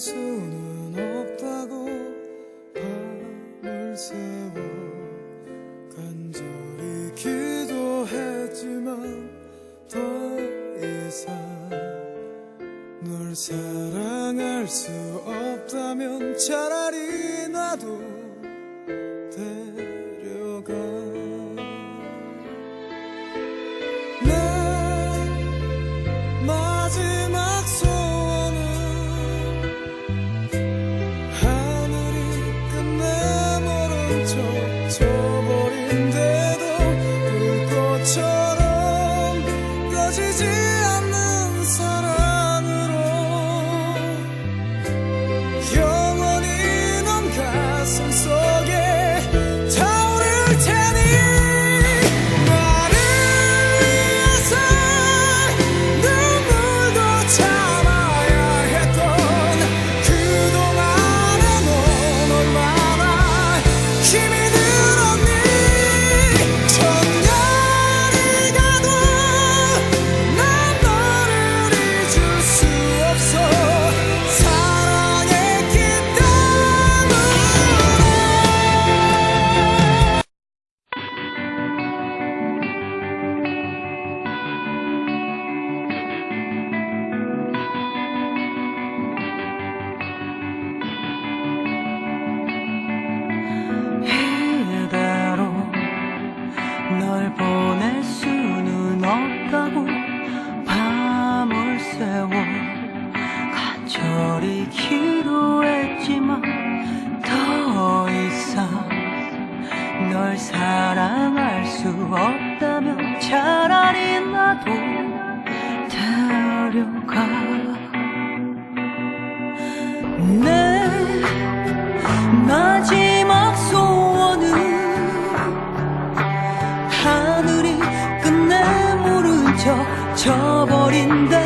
수는 없다고 밤을 새워 간절히 기도했지만 더 이상 널 사랑할 수 없다면 차라리 나도 奇迹。 간절히 기도했지만 더 이상 널 사랑할 수 없다면 차라리 나도 데려가 내 네, 마지막 소원은 하늘이 끝내 모른 척 져버린다.